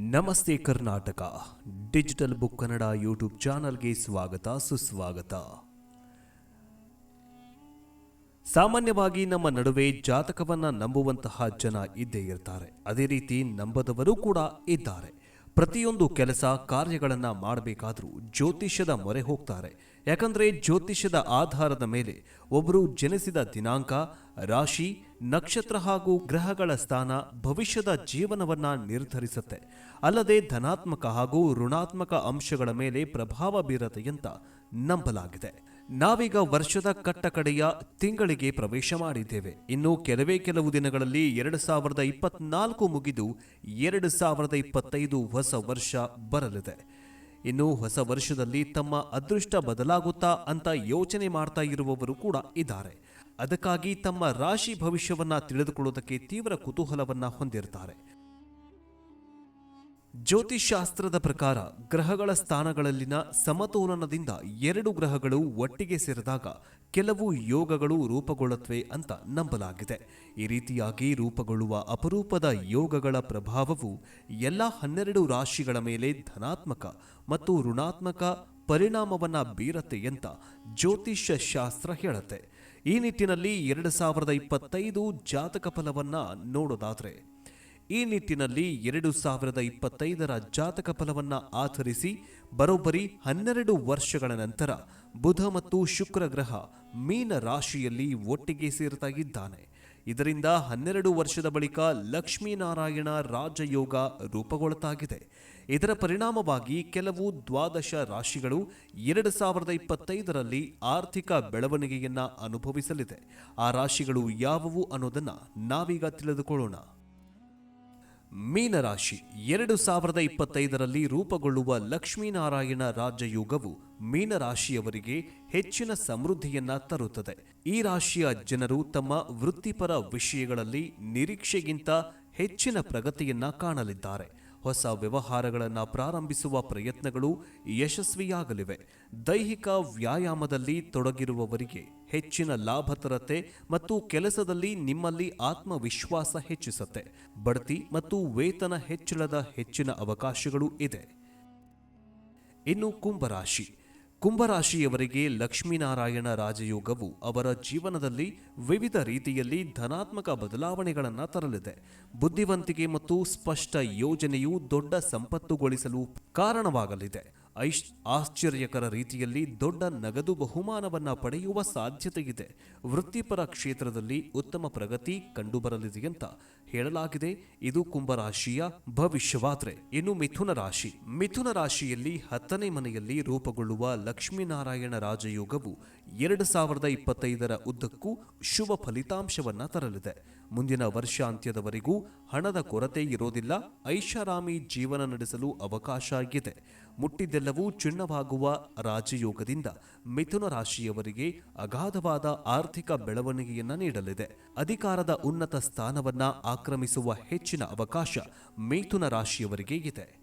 ನಮಸ್ತೆ Karnataka. Digital book Kannada YouTube ಚಾನಲ್ಗೆ ಸ್ವಾಗತ, ಸುಸ್ವಾಗತ. ಸಾಮಾನ್ಯವಾಗಿ ನಮ್ಮ ನಡುವೆ ಜಾತಕವನ್ನ ನಂಬುವಂತಹ ಜನ ಇದ್ದೇ ಇರ್ತಾರೆ. ಅದೇ ರೀತಿ ನಂಬದವರು ಕೂಡ ಇದ್ದಾರೆ. ಪ್ರತಿಯೊಂದು ಕೆಲಸ ಕಾರ್ಯಗಳನ್ನು ಮಾಡಬೇಕಾದರೂ ಜ್ಯೋತಿಷ್ಯದ ಮೊರೆ ಹೋಗ್ತಾರೆ. ಯಾಕಂದರೆ ಜ್ಯೋತಿಷ್ಯದ ಆಧಾರದ ಮೇಲೆ ಒಬ್ಬರು ಜನಿಸಿದ ದಿನಾಂಕ, ರಾಶಿ, ನಕ್ಷತ್ರ ಹಾಗೂ ಗ್ರಹಗಳ ಸ್ಥಾನ ಭವಿಷ್ಯದ ಜೀವನವನ್ನು ನಿರ್ಧರಿಸುತ್ತೆ. ಅಲ್ಲದೆ ಧನಾತ್ಮಕ ಹಾಗೂ ಋಣಾತ್ಮಕ ಅಂಶಗಳ ಮೇಲೆ ಪ್ರಭಾವ ಬೀರತೆ ಅಂತ ನಂಬಲಾಗಿದೆ. ನಾವೀಗ ವರ್ಷದ ಕಟ್ಟಕಡೆಯ ತಿಂಗಳಿಗೆ ಪ್ರವೇಶ ಮಾಡಿದ್ದೇವೆ. ಇನ್ನು ಕೆಲವೇ ಕೆಲವು ದಿನಗಳಲ್ಲಿ ಎರಡು ಸಾವಿರದ ಇಪ್ಪತ್ನಾಲ್ಕು ಮುಗಿದು ಎರಡು ಸಾವಿರದ ಇಪ್ಪತ್ತೈದು ಹೊಸ ವರ್ಷ ಬರಲಿದೆ. ಇನ್ನು ಹೊಸ ವರ್ಷದಲ್ಲಿ ತಮ್ಮ ಅದೃಷ್ಟ ಬದಲಾಗುತ್ತಾ ಅಂತ ಯೋಚನೆ ಮಾಡ್ತಾ ಇರುವವರು ಕೂಡ ಇದ್ದಾರೆ. ಅದಕ್ಕಾಗಿ ತಮ್ಮ ರಾಶಿ ಭವಿಷ್ಯವನ್ನ ತಿಳಿದುಕೊಳ್ಳುವುದಕ್ಕೆ ತೀವ್ರ ಕುತೂಹಲವನ್ನ ಹೊಂದಿರ್ತಾರೆ. ಜ್ಯೋತಿಷಾಸ್ತ್ರದ ಪ್ರಕಾರ ಗ್ರಹಗಳ ಸ್ಥಾನಗಳಲ್ಲಿನ ಸಮತೋಲನದಿಂದ ಎರಡು ಗ್ರಹಗಳು ಒಟ್ಟಿಗೆ ಸೇರಿದಾಗ ಕೆಲವು ಯೋಗಗಳು ರೂಪುಗೊಳ್ಳುತ್ತವೆ ಅಂತ ನಂಬಲಾಗಿದೆ. ಈ ರೀತಿಯಾಗಿ ರೂಪುಗೊಳ್ಳುವ ಅಪರೂಪದ ಯೋಗಗಳ ಪ್ರಭಾವವು ಎಲ್ಲ ಹನ್ನೆರಡು ರಾಶಿಗಳ ಮೇಲೆ ಧನಾತ್ಮಕ ಮತ್ತು ಋಣಾತ್ಮಕ ಪರಿಣಾಮವನ್ನ ಬೀರತ್ತೆ ಅಂತ ಜ್ಯೋತಿಷ್ಯ ಶಾಸ್ತ್ರ ಹೇಳುತ್ತೆ. ಈ ನಿಟ್ಟಿನಲ್ಲಿ ಎರಡು ಸಾವಿರದ ಇಪ್ಪತ್ತೈದು ಜಾತಕ ಫಲವನ್ನ ನೋಡೋದಾದ್ರೆ ಈ ನಿಟ್ಟಿನಲ್ಲಿ ಎರಡು ಸಾವಿರದ ಇಪ್ಪತ್ತೈದರ ಜಾತಕ ಫಲವನ್ನ ಆಧರಿಸಿ ಬರೋಬ್ಬರಿ ಹನ್ನೆರಡು ವರ್ಷಗಳ ನಂತರ ಬುಧ ಮತ್ತು ಶುಕ್ರ ಗ್ರಹ ಮೀನ ರಾಶಿಯಲ್ಲಿ ಒಟ್ಟಿಗೆ ಸೇರತಾಗಿದ್ದಾನೆ. ಇದರಿಂದ ಹನ್ನೆರಡು ವರ್ಷದ ಬಳಿಕ ಲಕ್ಷ್ಮೀನಾರಾಯಣ ರಾಜಯೋಗ ರೂಪುಗೊಳ್ಳುತ್ತಾಗಿದೆ. ಇದರ ಪರಿಣಾಮವಾಗಿ ಕೆಲವು ದ್ವಾದಶ ರಾಶಿಗಳು ಎರಡು ಸಾವಿರದ ಇಪ್ಪತ್ತೈದರಲ್ಲಿ ಆರ್ಥಿಕ ಬೆಳವಣಿಗೆಯನ್ನ ಅನುಭವಿಸಲಿದೆ. ಆ ರಾಶಿಗಳು ಯಾವುವು ಅನ್ನೋದನ್ನ ನಾವೀಗ ತಿಳಿದುಕೊಳ್ಳೋಣ. ಮೀನರಾಶಿ ಎರಡು ಸಾವಿರದ ಇಪ್ಪತ್ತೈದರಲ್ಲಿ ರೂಪುಗೊಳ್ಳುವ ಲಕ್ಷ್ಮೀನಾರಾಯಣ ರಾಜಯೋಗವು ಮೀನರಾಶಿಯವರಿಗೆ ಹೆಚ್ಚಿನ ಸಮೃದ್ಧಿಯನ್ನ ತರುತ್ತದೆ. ಈ ರಾಶಿಯ ಜನರು ತಮ್ಮ ವೃತ್ತಿಪರ ವಿಷಯಗಳಲ್ಲಿ ನಿರೀಕ್ಷೆಗಿಂತ ಹೆಚ್ಚಿನ ಪ್ರಗತಿಯನ್ನ ಕಾಣಲಿದ್ದಾರೆ. ಹೊಸ ವ್ಯವಹಾರಗಳನ್ನು ಪ್ರಾರಂಭಿಸುವ ಪ್ರಯತ್ನಗಳು ಯಶಸ್ವಿಯಾಗಲಿವೆ. ದೈಹಿಕ ವ್ಯಾಯಾಮದಲ್ಲಿ ತೊಡಗಿರುವವರಿಗೆ ಹೆಚ್ಚಿನ ಲಾಭತರತೆ ಮತ್ತು ಕೆಲಸದಲ್ಲಿ ನಿಮ್ಮಲ್ಲಿ ಆತ್ಮವಿಶ್ವಾಸ ಹೆಚ್ಚಿಸುತ್ತೆ. ಬಡ್ತಿ ಮತ್ತು ವೇತನ ಹೆಚ್ಚಳದ ಹೆಚ್ಚಿನ ಅವಕಾಶಗಳು ಇದೆ. ಇನ್ನು ಕುಂಭರಾಶಿ. ಕುಂಭರಾಶಿಯವರಿಗೆ ಲಕ್ಷ್ಮೀನಾರಾಯಣ ರಾಜಯೋಗವು ಅವರ ಜೀವನದಲ್ಲಿ ವಿವಿಧ ರೀತಿಯಲ್ಲಿ ಧನಾತ್ಮಕ ಬದಲಾವಣೆಗಳನ್ನು ತರಲಿದೆ. ಬುದ್ಧಿವಂತಿಕೆ ಮತ್ತು ಸ್ಪಷ್ಟ ಯೋಜನೆಯು ದೊಡ್ಡ ಸಂಪತ್ತುಗೊಳಿಸಲು ಕಾರಣವಾಗಲಿದೆ. ಐಶ್, ಆಶ್ಚರ್ಯಕರ ರೀತಿಯಲ್ಲಿ ದೊಡ್ಡ ನಗದು ಬಹುಮಾನವನ್ನು ಪಡೆಯುವ ಸಾಧ್ಯತೆ ಇದೆ ವೃತ್ತಿಪರ ಕ್ಷೇತ್ರದಲ್ಲಿ ಉತ್ತಮ ಪ್ರಗತಿ ಕಂಡುಬರಲಿದೆ ಅಂತ ಹೇಳಲಾಗಿದೆ, ಇದು ಕುಂಭರಾಶಿಯ ಭವಿಷ್ಯವಾದ್ರೆ. ಇನ್ನು ಮಿಥುನ ರಾಶಿ. ಮಿಥುನ ರಾಶಿಯಲ್ಲಿ ಹತ್ತನೇ ಮನೆಯಲ್ಲಿ ರೂಪುಗೊಳ್ಳುವ ಲಕ್ಷ್ಮೀನಾರಾಯಣ ರಾಜಯೋಗವು ಎರಡು ಸಾವಿರದ ಇಪ್ಪತ್ತೈದರ ಉದ್ದಕ್ಕೂ ಶುಭ ಫಲಿತಾಂಶವನ್ನ ತರಲಿದೆ. ಮುಂದಿನ ವರ್ಷಾಂತ್ಯದವರೆಗೂ ಹಣದ ಕೊರತೆ ಇರೋದಿಲ್ಲ, ಐಷಾರಾಮಿ ಜೀವನ ನಡೆಸಲು ಅವಕಾಶ ಇದೆ ಮುಟ್ಟಿದ್ದೆಲ್ಲವೂ ಚಿನ್ನವಾಗುವ ರಾಜಯೋಗದಿಂದ ಮಿಥುನ ರಾಶಿಯವರಿಗೆ ಅಗಾಧವಾದ ಆರ್ಥಿಕ ಬೆಳವಣಿಗೆಯನ್ನ ನೀಡಲಿದೆ. ಅಧಿಕಾರದ ಉನ್ನತ ಸ್ಥಾನವನ್ನ ಆಕ್ರಮಿಸುವ ಹೆಚ್ಚಿನ ಅವಕಾಶ ಮೇಥುನ ರಾಶಿಯವರಿಗೆ ಇದೆ.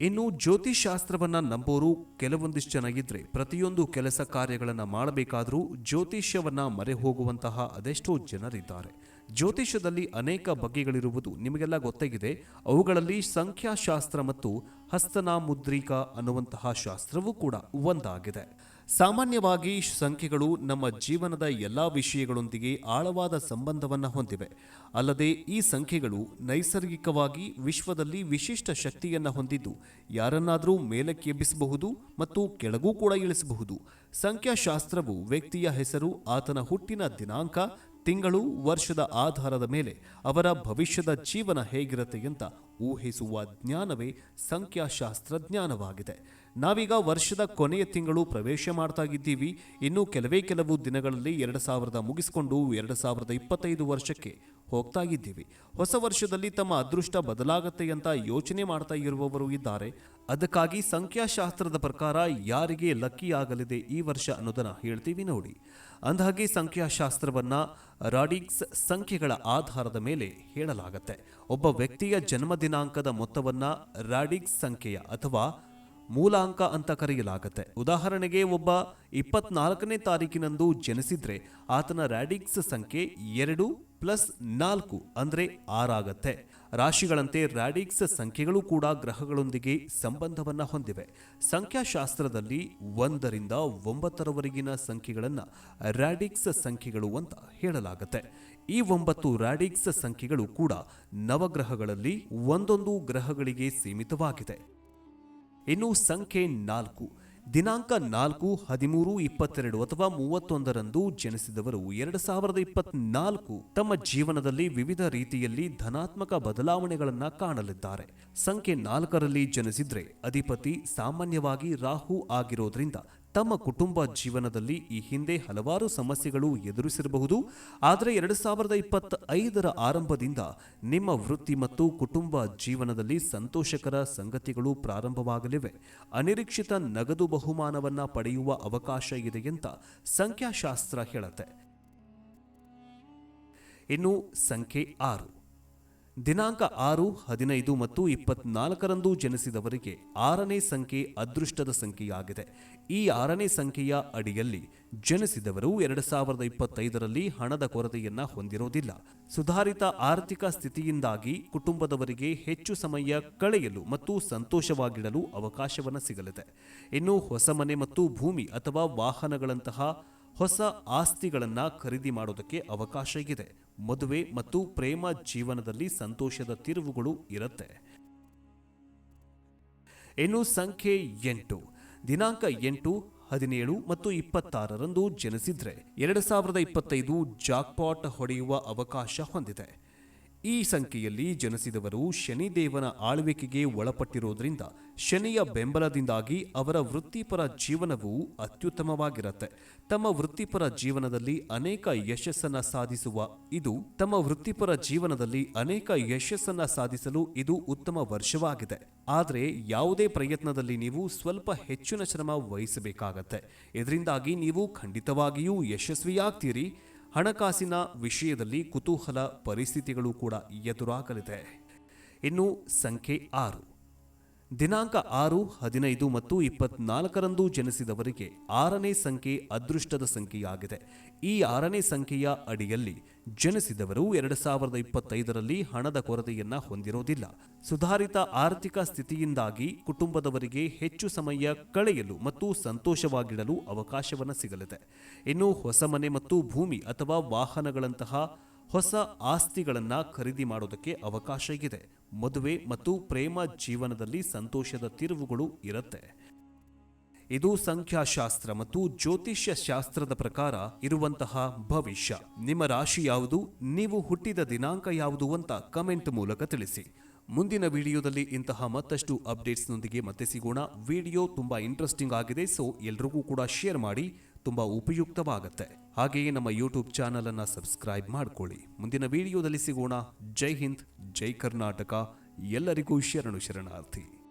ಇನ್ನು ಜ್ಯೋತಿಷಾಸ್ತ್ರವನ್ನ ನಂಬೋರು ಕೆಲವೊಂದಿಷ್ಟು ಜನ ಇದ್ರೆ ಪ್ರತಿಯೊಂದು ಕೆಲಸ ಕಾರ್ಯಗಳನ್ನ ಮಾಡಬೇಕಾದರೂ ಜ್ಯೋತಿಷ್ಯವನ್ನ ಮರೆ ಹೋಗುವಂತಹ ಅದೆಷ್ಟೋ ಜನರಿದ್ದಾರೆ. ಜ್ಯೋತಿಷ್ಯದಲ್ಲಿ ಅನೇಕ ಬಗೆಗಳಿರುವುದು ನಿಮಗೆಲ್ಲ ಗೊತ್ತಾಗಿದೆ. ಅವುಗಳಲ್ಲಿ ಸಂಖ್ಯಾಶಾಸ್ತ್ರ ಮತ್ತು ಹಸ್ತನಾಮುದ್ರಿಕಾ ಅನ್ನುವಂತಹ ಶಾಸ್ತ್ರವೂ ಕೂಡ ಒಂದಾಗಿದೆ. ಸಾಮಾನ್ಯವಾಗಿ ಸಂಖ್ಯೆಗಳು ನಮ್ಮ ಜೀವನದ ಎಲ್ಲ ವಿಷಯಗಳೊಂದಿಗೆ ಆಳವಾದ ಸಂಬಂಧವನ್ನು ಹೊಂದಿವೆ. ಅಲ್ಲದೆ ಈ ಸಂಖ್ಯೆಗಳು ನೈಸರ್ಗಿಕವಾಗಿ ವಿಶ್ವದಲ್ಲಿ ವಿಶಿಷ್ಟ ಶಕ್ತಿಯನ್ನು ಹೊಂದಿದ್ದು, ಯಾರನ್ನಾದರೂ ಮೇಲಕ್ಕೆ ಎಬ್ಬಿಸಬಹುದು ಮತ್ತು ಕೆಳಗೂ ಕೂಡ ಇಳಿಸಬಹುದು. ಸಂಖ್ಯಾಶಾಸ್ತ್ರವು ವ್ಯಕ್ತಿಯ ಹೆಸರು, ಆತನ ಹುಟ್ಟಿನ ದಿನಾಂಕ ತಿಂಗಳು ವರ್ಷದ ಆಧಾರದ ಮೇಲೆ ಅವರ ಭವಿಷ್ಯದ ಜೀವನ ಹೇಗಿರುತ್ತೆ ಅಂತ ಊಹಿಸುವ ಜ್ಞಾನವೇ ಸಂಖ್ಯಾಶಾಸ್ತ್ರ ಜ್ಞಾನವಾಗಿದೆ ನಾವೀಗ ವರ್ಷದ ಕೊನೆಯ ತಿಂಗಳು ಪ್ರವೇಶ ಮಾಡ್ತಾ ಇದ್ದೀವಿ. ಇನ್ನು ಕೆಲವೇ ಕೆಲವು ದಿನಗಳಲ್ಲಿ ಎರಡು ಸಾವಿರದ ಮುಗಿಸಿಕೊಂಡು ಎರಡು ಸಾವಿರದ ಇಪ್ಪತ್ತೈದು ವರ್ಷಕ್ಕೆ ಹೋಗ್ತಾ ಇದ್ದೀವಿ. ಹೊಸ ವರ್ಷದಲ್ಲಿ ತಮ್ಮ ಅದೃಷ್ಟ ಬದಲಾಗತ್ತೆ ಅಂತ ಯೋಚನೆ ಮಾಡ್ತಾ ಇರುವವರು ಇದ್ದಾರೆ. ಅದಕ್ಕಾಗಿ ಸಂಖ್ಯಾಶಾಸ್ತ್ರದ ಪ್ರಕಾರ ಯಾರಿಗೆ ಲಕ್ಕಿ ಆಗಲಿದೆ ಈ ವರ್ಷ ಅನ್ನೋದನ್ನು ಹೇಳ್ತೀವಿ ನೋಡಿ. ಅಂದಹಾಗೆ ಸಂಖ್ಯಾಶಾಸ್ತ್ರವನ್ನು ರಾಡಿಕ್ಸ್ ಸಂಖ್ಯೆಗಳ ಆಧಾರದ ಮೇಲೆ ಹೇಳಲಾಗುತ್ತೆ. ಒಬ್ಬ ವ್ಯಕ್ತಿಯ ಜನ್ಮ ದಿನಾಂಕದ ಮೊತ್ತವನ್ನು ರಾಡಿಕ್ಸ್ ಸಂಖ್ಯೆಯ ಅಥವಾ ಮೂಲಾಂಕ ಅಂತ ಕರೆಯಲಾಗುತ್ತೆ. ಉದಾಹರಣೆಗೆ ಒಬ್ಬ ಇಪ್ಪತ್ನಾಲ್ಕನೇ ತಾರೀಕಿನಂದು ಜನಿಸಿದ್ರೆ ಆತನ ರ್ಯಾಡಿಕ್ಸ್ ಸಂಖ್ಯೆ ಎರಡು ಪ್ಲಸ್ ನಾಲ್ಕು ಅಂದರೆ ಆರಾಗತ್ತೆ. ರಾಶಿಗಳಂತೆ ರ್ಯಾಡಿಕ್ಸ್ ಸಂಖ್ಯೆಗಳು ಕೂಡ ಗ್ರಹಗಳೊಂದಿಗೆ ಸಂಬಂಧವನ್ನು ಹೊಂದಿವೆ. ಸಂಖ್ಯಾಶಾಸ್ತ್ರದಲ್ಲಿ ಒಂದರಿಂದ ಒಂಬತ್ತರವರೆಗಿನ ಸಂಖ್ಯೆಗಳನ್ನು ರ್ಯಾಡಿಕ್ಸ್ ಸಂಖ್ಯೆಗಳು ಅಂತ ಹೇಳಲಾಗುತ್ತೆ. ಈ ಒಂಬತ್ತು ರ್ಯಾಡಿಕ್ಸ್ ಸಂಖ್ಯೆಗಳು ಕೂಡ ನವಗ್ರಹಗಳಲ್ಲಿ ಒಂದೊಂದು ಗ್ರಹಗಳಿಗೆ ಸೀಮಿತವಾಗಿದೆ. ಇನ್ನು ಸಂಖ್ಯೆ ನಾಲ್ಕು. ದಿನಾಂಕ ನಾಲ್ಕು, ಹದಿಮೂರು, ಇಪ್ಪತ್ತೆರಡು ಅಥವಾ ಮೂವತ್ತೊಂದರಂದು ಜನಿಸಿದವರು ಎರಡು ಸಾವಿರದ ಇಪ್ಪತ್ನಾಲ್ಕು. ತಮ್ಮ ಜೀವನದಲ್ಲಿ ವಿವಿಧ ರೀತಿಯಲ್ಲಿ ಧನಾತ್ಮಕ ಬದಲಾವಣೆಗಳನ್ನು ಕಾಣಲಿದ್ದಾರೆ. ಸಂಖ್ಯೆ ನಾಲ್ಕರಲ್ಲಿ ಜನಿಸಿದ್ರೆ ಅಧಿಪತಿ ಸಾಮಾನ್ಯವಾಗಿ ರಾಹು ಆಗಿರೋದ್ರಿಂದ ತಮ್ಮ ಕುಟುಂಬ ಜೀವನದಲ್ಲಿ ಈ ಹಿಂದೆ ಹಲವಾರು ಸಮಸ್ಯೆಗಳು ಎದುರಿಸಿರಬಹುದು. ಆದರೆ ಎರಡು ಸಾವಿರದ ಇಪ್ಪತ್ತ ಐದರ ಆರಂಭದಿಂದ ನಿಮ್ಮ ವೃತ್ತಿ ಮತ್ತು ಕುಟುಂಬ ಜೀವನದಲ್ಲಿ ಸಂತೋಷಕರ ಸಂಗತಿಗಳು ಪ್ರಾರಂಭವಾಗಲಿವೆ. ಅನಿರೀಕ್ಷಿತ ನಗದು ಬಹುಮಾನವನ್ನ ಪಡೆಯುವ ಅವಕಾಶ ಇದೆ ಅಂತ ಸಂಖ್ಯಾಶಾಸ್ತ್ರ ಹೇಳುತ್ತೆ. ಇನ್ನು ಸಂಖ್ಯೆ ಆರು. ದಿನಾಂಕ ಆರು, ಹದಿನೈದು ಮತ್ತು ಇಪ್ಪತ್ನಾಲ್ಕರಂದು ಜನಿಸಿದವರಿಗೆ ಆರನೇ ಸಂಖ್ಯೆ ಅದೃಷ್ಟದ ಸಂಖ್ಯೆಯಾಗಿದೆ. ಈ ಆರನೇ ಸಂಖ್ಯೆಯ ಅಡಿಯಲ್ಲಿ ಜನಿಸಿದವರು ಎರಡು ಸಾವಿರದ ಇಪ್ಪತ್ತೈದರಲ್ಲಿ ಹಣದ ಕೊರತೆಯನ್ನ ಹೊಂದಿರೋದಿಲ್ಲ. ಸುಧಾರಿತ ಆರ್ಥಿಕ ಸ್ಥಿತಿಯಿಂದಾಗಿ ಕುಟುಂಬದವರಿಗೆ ಹೆಚ್ಚು ಸಮಯ ಕಳೆಯಲು ಮತ್ತು ಸಂತೋಷವಾಗಿಡಲು ಅವಕಾಶವನ್ನು ಸಿಗಲಿದೆ. ಇನ್ನು ಹೊಸ ಮನೆ ಮತ್ತು ಭೂಮಿ ಅಥವಾ ವಾಹನಗಳಂತಹ ಹೊಸ ಆಸ್ತಿಗಳನ್ನು ಖರೀದಿ ಮಾಡೋದಕ್ಕೆ ಅವಕಾಶ ಇದೆ. ಮದುವೆ ಮತ್ತು ಪ್ರೇಮ ಜೀವನದಲ್ಲಿ ಸಂತೋಷದ ತಿರುವುಗಳು ಇರುತ್ತೆ. ಇನ್ನು ಸಂಖ್ಯೆ ಎಂಟು. ದಿನಾಂಕ ಎಂಟು, ಹದಿನೇಳು ಮತ್ತು ಇಪ್ಪತ್ತಾರರಂದು ಜನಿಸಿದ್ರೆ ಎರಡು ಸಾವಿರದ ಇಪ್ಪತ್ತೈದು ಜಾಕ್ಪಾಟ್ ಹೊಡೆಯುವ ಅವಕಾಶ ಹೊಂದಿದೆ. ಈ ಸಂಖ್ಯೆಯಲ್ಲಿ ಜನಿಸಿದವರು ಶನಿದೇವನ ಆಳ್ವಿಕೆಗೆ ಒಳಪಟ್ಟಿರೋದ್ರಿಂದ ಶನಿಯ ಬೆಂಬಲದಿಂದಾಗಿ ಅವರ ವೃತ್ತಿಪರ ಜೀವನವು ಅತ್ಯುತ್ತಮವಾಗಿರುತ್ತೆ. ತಮ್ಮ ವೃತ್ತಿಪರ ಜೀವನದಲ್ಲಿ ಅನೇಕ ಯಶಸ್ಸನ್ನು ಸಾಧಿಸುವ, ಇದು ತಮ್ಮ ವೃತ್ತಿಪರ ಜೀವನದಲ್ಲಿ ಅನೇಕ ಯಶಸ್ಸನ್ನು ಸಾಧಿಸಲು ಇದು ಉತ್ತಮ ವರ್ಷವಾಗಿದೆ. ಆದರೆ ಯಾವುದೇ ಪ್ರಯತ್ನದಲ್ಲಿ ನೀವು ಸ್ವಲ್ಪ ಹೆಚ್ಚಿನ ಶ್ರಮ ವಹಿಸಬೇಕಾಗತ್ತೆ. ಇದರಿಂದಾಗಿ ನೀವು ಖಂಡಿತವಾಗಿಯೂ ಯಶಸ್ವಿಯಾಗ್ತೀರಿ. ಹಣಕಾಸಿನ ವಿಷಯದಲ್ಲಿ ಕುತೂಹಲ ಪರಿಸ್ಥಿತಿಗಳು ಕೂಡ ಎದುರಾಗಲಿದೆ. ಇನ್ನು ಸಂಖ್ಯೆ ಆರು. ದಿನಾಂಕ ಆರು, ಹದಿನೈದು ಮತ್ತು ಇಪ್ಪತ್ನಾಲ್ಕರಂದು ಜನಿಸಿದವರಿಗೆ ಆರನೇ ಸಂಖ್ಯೆ ಅದೃಷ್ಟದ ಸಂಖ್ಯೆಯಾಗಿದೆ. ಈ ಆರನೇ ಸಂಖ್ಯೆಯ ಅಡಿಯಲ್ಲಿ ಜನಿಸಿದವರು ಎರಡು ಸಾವಿರದ ಇಪ್ಪತ್ತೈದರಲ್ಲಿ ಹಣದ ಕೊರತೆಯನ್ನ ಹೊಂದಿರೋದಿಲ್ಲ. ಸುಧಾರಿತ ಆರ್ಥಿಕ ಸ್ಥಿತಿಯಿಂದಾಗಿ ಕುಟುಂಬದವರಿಗೆ ಹೆಚ್ಚು ಸಮಯ ಕಳೆಯಲು ಮತ್ತು ಸಂತೋಷವಾಗಿಡಲು ಅವಕಾಶವನ್ನ ಸಿಗಲಿದೆ. ಇನ್ನು ಹೊಸ ಮನೆ ಮತ್ತು ಭೂಮಿ ಅಥವಾ ವಾಹನಗಳಂತಹ ಹೊಸ ಆಸ್ತಿಗಳನ್ನು ಖರೀದಿ ಮಾಡೋದಕ್ಕೆ ಅವಕಾಶ ಇದೆ. ಮದುವೆ ಮತ್ತು ಪ್ರೇಮ ಜೀವನದಲ್ಲಿ ಸಂತೋಷದ ತಿರುವುಗಳು ಇರುತ್ತೆ. ಇದು ಸಂಖ್ಯಾಶಾಸ್ತ್ರ ಮತ್ತು ಜ್ಯೋತಿಷ್ಯ ಶಾಸ್ತ್ರದ ಪ್ರಕಾರ ಇರುವಂತಹ ಭವಿಷ್ಯ. ನಿಮ್ಮ ರಾಶಿ ಯಾವುದು? ನೀವು ಹುಟ್ಟಿದ ದಿನಾಂಕ ಯಾವುದು ಅಂತ ಕಮೆಂಟ್ ಮೂಲಕ ತಿಳಿಸಿ. ಮುಂದಿನ ವಿಡಿಯೋದಲ್ಲಿ ಇಂತಹ ಮತ್ತಷ್ಟು ಅಪ್ಡೇಟ್ಸ್ನೊಂದಿಗೆ ಮತ್ತೆ ಸಿಗೋಣ. ವಿಡಿಯೋ ತುಂಬಾ ಇಂಟ್ರೆಸ್ಟಿಂಗ್ ಆಗಿದೆ, ಸೊ ಎಲ್ರಿಗೂ ಕೂಡ ಶೇರ್ ಮಾಡಿ. ತುಂಬಾ ಉಪಯುಕ್ತವಾಗತ್ತೆ. ಹಾಗೆಯೇ ನಮ್ಮ ಯೂಟ್ಯೂಬ್ ಚಾನಲ್ ಅನ್ನ ಸಬ್ಸ್ಕ್ರೈಬ್ ಮಾಡ್ಕೊಳ್ಳಿ. ಮುಂದಿನ ವಿಡಿಯೋದಲ್ಲಿ ಸಿಗೋಣ. ಜೈ ಹಿಂದ್, ಜೈ ಕರ್ನಾಟಕ. ಎಲ್ಲರಿಗೂ ಶರಣು ಶರಣಾರ್ಥಿ.